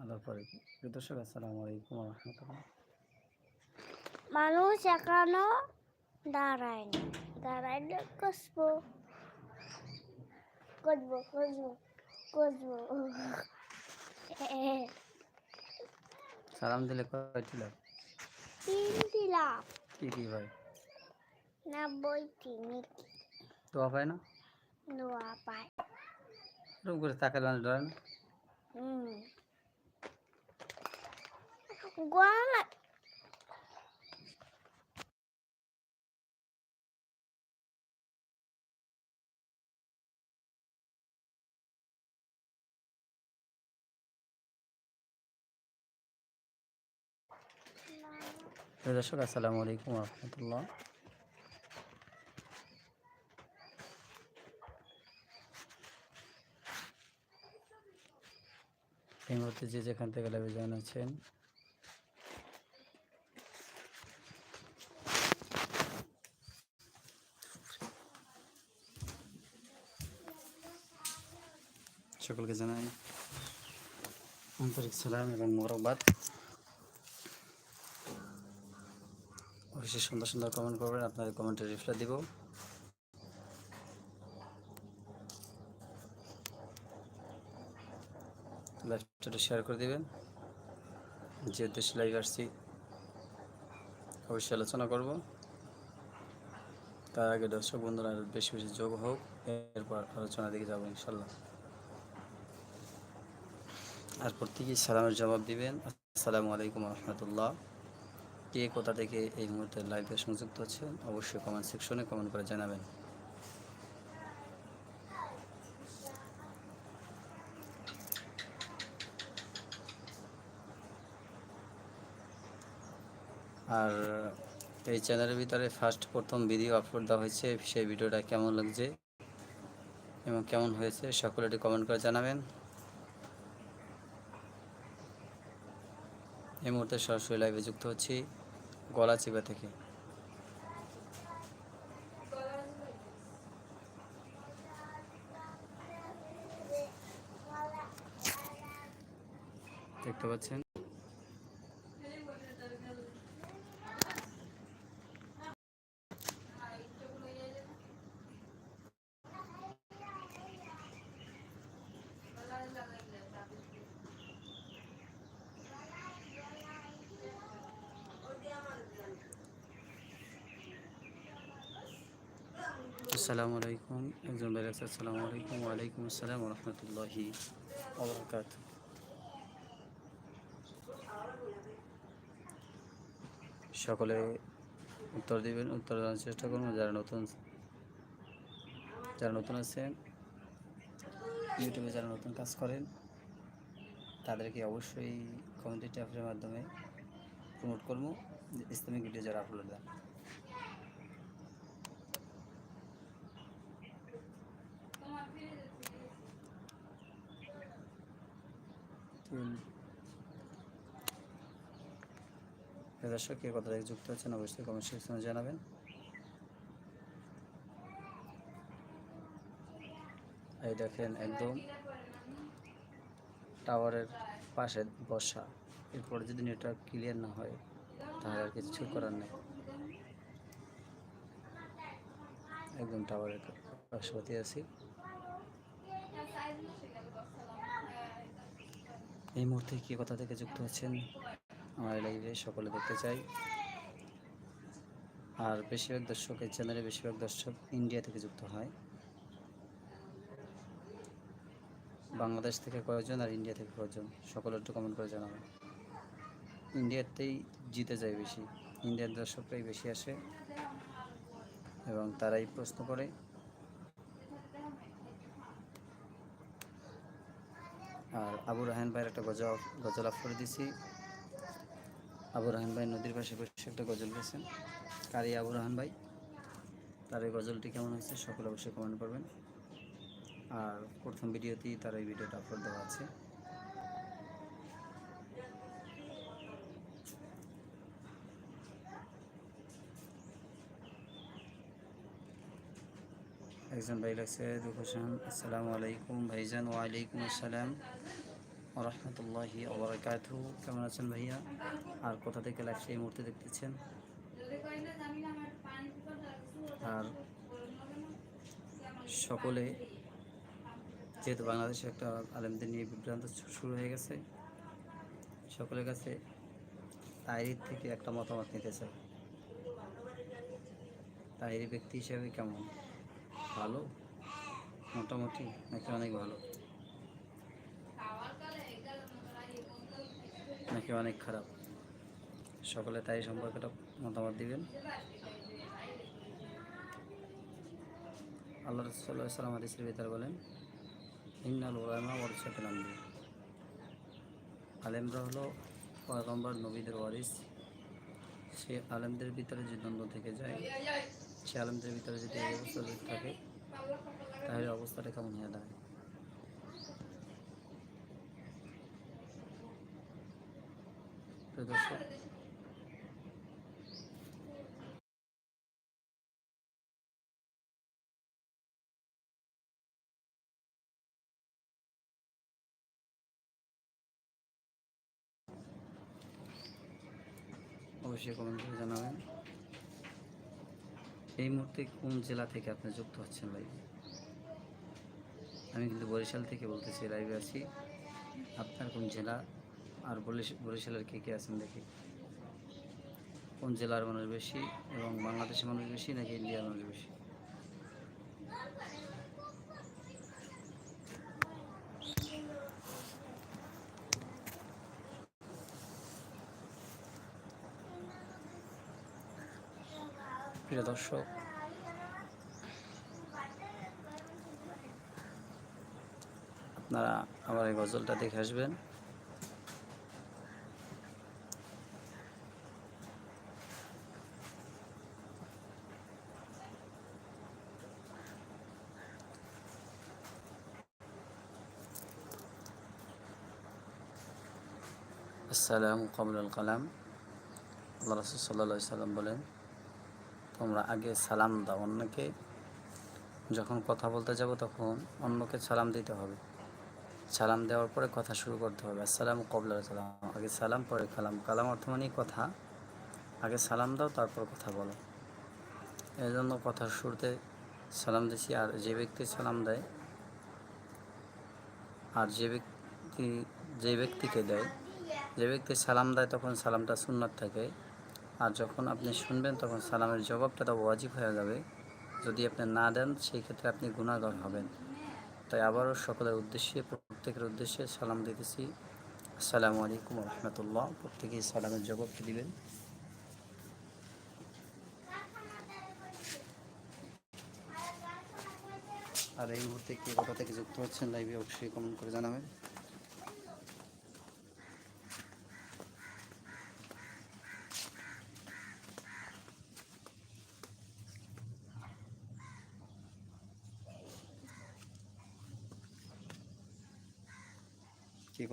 আল্লাহ পরে দর্শক আসসালামু আলাইকুম রহমতুল্লাহ। মানুষ এখনও দাঁড়ায়নি। দাঁড়াইলে কষবো কষবো কষবো কষবো সালাম দিলে লাভ তিন দিলাম। কি কি ভাই? না নব্বই মিটি দোয়া পায় না? নোয়া পায় এরকম করে তাকালে মানুষ ডরে না গলা। দর্শক আসসালামু আলাইকুম রহমতুল্লাহ। এই মুহূর্তে যে যেখান থেকে লাইভে জয়েন আছেন সকলকে জানাই আন্তরিক সালাম এবং মোরকবাদ অবশ্যই সুন্দর সুন্দর কমেন্ট করবেন, আপনাদের কমেন্টে রিপ্লাই দিব। লাইভটা শেয়ার করে দিবেন। যে উদ্দেশ্যে লাইভ আসছি, অবশ্যই আলোচনা করব। তার আগে দর্শক বন্ধুরা বেশি বেশি যোগ হোক, এরপর আলোচনা দিকে যাব ইনশাল্লাহ আর প্রত্যেকেই সালামের জবাব দিবেন। আসসালামু আলাইকুম রহমতুল্লাহ কে কোথা থেকে এই মুহূর্তে লাইভে সংযুক্ত হচ্ছেন অবশ্যই কমেন্ট সেকশনে কমেন্ট করে জানাবেন। আর এই চ্যানেলের ভিতরে ফার্স্ট প্রথম ভিডিও আপলোড দেওয়া হয়েছে, সেই ভিডিওটা কেমন লাগছে এবং কেমন হয়েছে সকলে একটু কমেন্ট করে জানাবেন। এই মুহূর্তে সরাসরি লাইভে যুক্ত হচ্ছি গলা চিপা থেকে। দেখতে পাচ্ছেন? আসসালামু আলাইকুম। একজন আছে, আসসালামু আলাইকুম। ওয়ালাইকুম আসসালাম রহমতুল্লাহি আবরকাত সকলে উত্তর দিবেন, উত্তর দেওয়ার চেষ্টা করুন। যারা নতুন যারা নতুন আছেন, ইউটিউবে যারা নতুন কাজ করেন, তাদেরকে অবশ্যই কমেন্টি ট্যাপের মাধ্যমে প্রমোট করব। ইসলামিক ভিডিও যারা আপলোড দেন। দর্শক কে কথা থেকে যুক্ত হচ্ছেন অবশ্যই কমেন্ট সেকশনে জানাবেন। এই দেখেন একদম টাওয়ারের পাশে বসা। এরপরে যদি নেটওয়ার্ক ক্লিয়ার না হয়, তাহলে আর কিছু করার নেই। একদম টাওয়ারের পার্শ্ববর্তী আছি। এই মুহূর্তে কি কথা থেকে যুক্ত হচ্ছেন আমার লাইভে সকলে দেখতে চাই। আর বেশিরভাগ দর্শক এই চ্যানেলে বেশিরভাগ দর্শক ইন্ডিয়া থেকে যুক্ত হয়। বাংলাদেশ থেকে কয়েকজন আর ইন্ডিয়া থেকে কয়েকজন। সকলে একটু কমেন্ট করে জানাবেন। ইন্ডিয়াতেই জিতে যায় বেশি। ইন্ডিয়ার দর্শকরাই বেশি আসে এবং তারাই প্রশ্ন করে আর আবু রাহান ভাইয়ের একটা গজল গজল আপ করে দিছি। আবু রাহান ভাই নদীর পাশে বসে একটা গজল গেছেন। কারি আবু রাহান ভাই, তার এই গজলটি কেমন হয়েছে সকলে অবশ্যই কমেন্ট করবেন। আর প্রথম ভিডিওতেই তার এই ভিডিওটা আপলোড দেওয়া আছে। একজন ভাই লাগছে দুঃখান আসসালামু আলাইকুম ভাইজান, ওয়ালাইকুম আসসালাম। রহমতুল্লাহি ওবরাকাতু কেমন আছেন ভাইয়া? আর কোথা থেকে লাগছে এই মুহূর্তে দেখতেছেন? আর সকলে, যেহেতু বাংলাদেশে একটা আলেমদের নিয়ে বিভ্রান্ত শুরু হয়ে গেছে, সকলের কাছে তাইরির থেকে একটা মতামত নিতে চাই। তাইরি ব্যক্তি হিসেবে কেমন? ভালো? মোটামুটি নাকি অনেক ভালো? নাকি অনেক খারাপ? সকলে তাই সম্পর্কে একটা মতামত দিবেন। আল্লাহ রসুল্লাহ সাল্লাম হাদিসের ভিতরে বলেন, ইন্নাল ওলামা ওয়ারসাতুল আম্বিয়া। আলেমরা হলো পয়গম্বর নবীদের ওয়ারিস। সে আলেমদের ভিতরে যে দ্বন্দ্ব থেকে যায়, সে আলেমদের ভিতরে যদি এই অবস্থা থাকে, তাহলে অবস্থাটা কেমন হয়ে দাঁড়ায়? প্রিয় দর্শক। অবশ্যই কমেন্ট করে জানাবেন। এই মুহূর্তে কোন জেলা থেকে আপনি যুক্ত হচ্ছেন লাইভে আমি কিন্তু বরিশাল থেকে বলতেছি লাইভে আছি আপনার কোন জেলা? আর বরিশ- বরিশালের কে কে আছেন দেখি। কোন জেলার মানুষ বেশি এবং বাংলাদেশের মানুষ বেশি নাকি ইন্ডিয়ার মানুষ বেশি? প্রিয় দর্শক, আপনারা আমার এই গজলটা দেখে আসবেন। আসসালামু কবুল কালাম। আল্লাহ রসুল সাল্লা সাল্লাম বলেন, তোমরা আগে সালাম দাও অন্যকে। যখন কথা বলতে যাব তখন অন্যকে সালাম দিতে হবে। সালাম দেওয়ার পরে কথা শুরু করতে হবে। আসসালাম কবলা সালাম। আগে সালাম, পরে কালাম। কালাম অর্থ মানে কথা। আগে সালাম দাও, তারপর কথা বলো। এই জন্য কথার শুরুতে সালাম দিছি, আর যে ব্যক্তি সালাম দেয়, আর যে ব্যক্তি, যে ব্যক্তিকে দেয় যে ব্যক্তি সালাম দেয় তখন সালামটা সুন্নত থাকে। আর যখন আপনি শুনবেন তখন সালামের জবাবটা তো ওয়াজিব হয়ে যাবে। যদি আপনি না দেন, সেই ক্ষেত্রে আপনি গুণাগর হবেন। তাই আবারও সকলের উদ্দেশ্যে, প্রত্যেকের উদ্দেশ্যে সালাম দিতেছি। আসসালামু আলাইকুম রহমতুল্লাহ। প্রত্যেকেই সালামের জবাবটি দিবেন? আর এই মুহূর্তে কে কোথা থেকে যুক্ত হচ্ছেন লাইভে অবশ্যই কমেন্ট করে জানাবেন।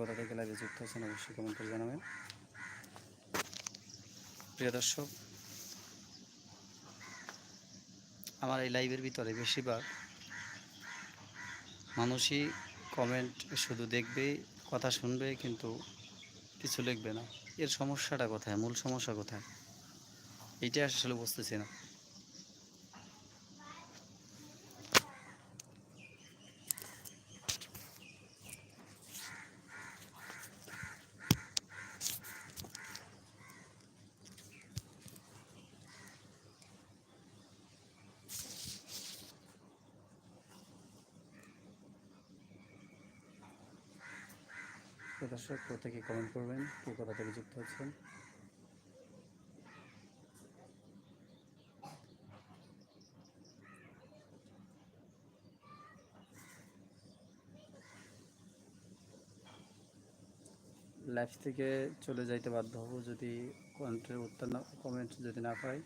কে কোথা থেকে লাইভে যুক্ত হচ্ছেন অবশ্যই কমেন্ট করে জানাবেন। প্রিয় দর্শক, আমার এই লাইভের ভিতরে বেশিরভাগ মানুষই কমেন্ট শুধু দেখবে, কথা শুনবে, কিন্তু কিছু লিখবে না। এর সমস্যাটা কোথায়? মূল সমস্যা কোথায়? এইটা আসলে বুঝতেছি না। দর্শক, প্রত্যেকে কমেন্ট করবেন কে কোথা থেকে যুক্ত হচ্ছেন। লাইফ থেকে চলে যাইতে বাধ্য হব যদি কমেন্টের উত্তর না কমেন্ট যদি না পাই।